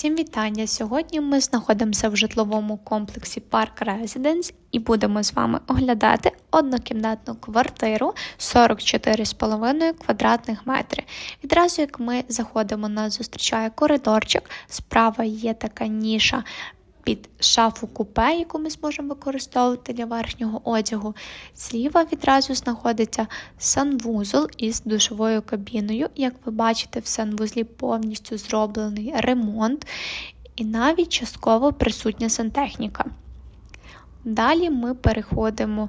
Всім вітання! Сьогодні ми знаходимося в житловому комплексі Park Residence і будемо з вами оглядати однокімнатну квартиру 44,5 квадратних метри. Відразу як ми заходимо, нас зустрічає коридорчик. Справа є така ніша під шафу купе, яку ми зможемо використовувати для верхнього одягу. Зліва відразу знаходиться санвузол із душовою кабіною. Як ви бачите, в санвузлі повністю зроблений ремонт і навіть частково присутня сантехніка. Далі ми переходимо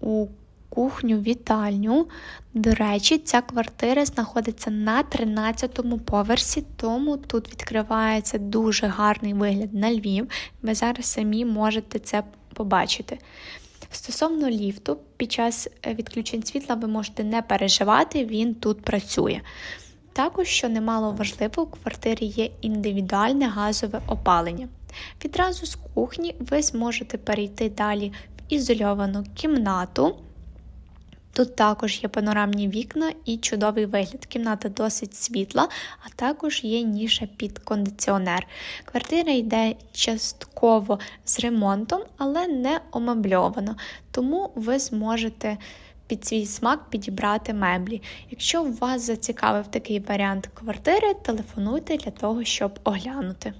у кухню-вітальню. До речі, ця квартира знаходиться на 13-му поверсі, тому тут відкривається дуже гарний вигляд на Львів. Ви зараз самі можете це побачити. Стосовно ліфту, під час відключень світла ви можете не переживати, він тут працює. Також, що немало важливо, у квартирі є індивідуальне газове опалення. Відразу з кухні ви зможете перейти далі в ізольовану кімнату. Тут також є панорамні вікна і чудовий вигляд. Кімната досить світла, а також є ніша під кондиціонер. Квартира йде частково з ремонтом, але не омебльовано, тому ви зможете під свій смак підібрати меблі. Якщо вас зацікавив такий варіант квартири, телефонуйте для того, щоб оглянути.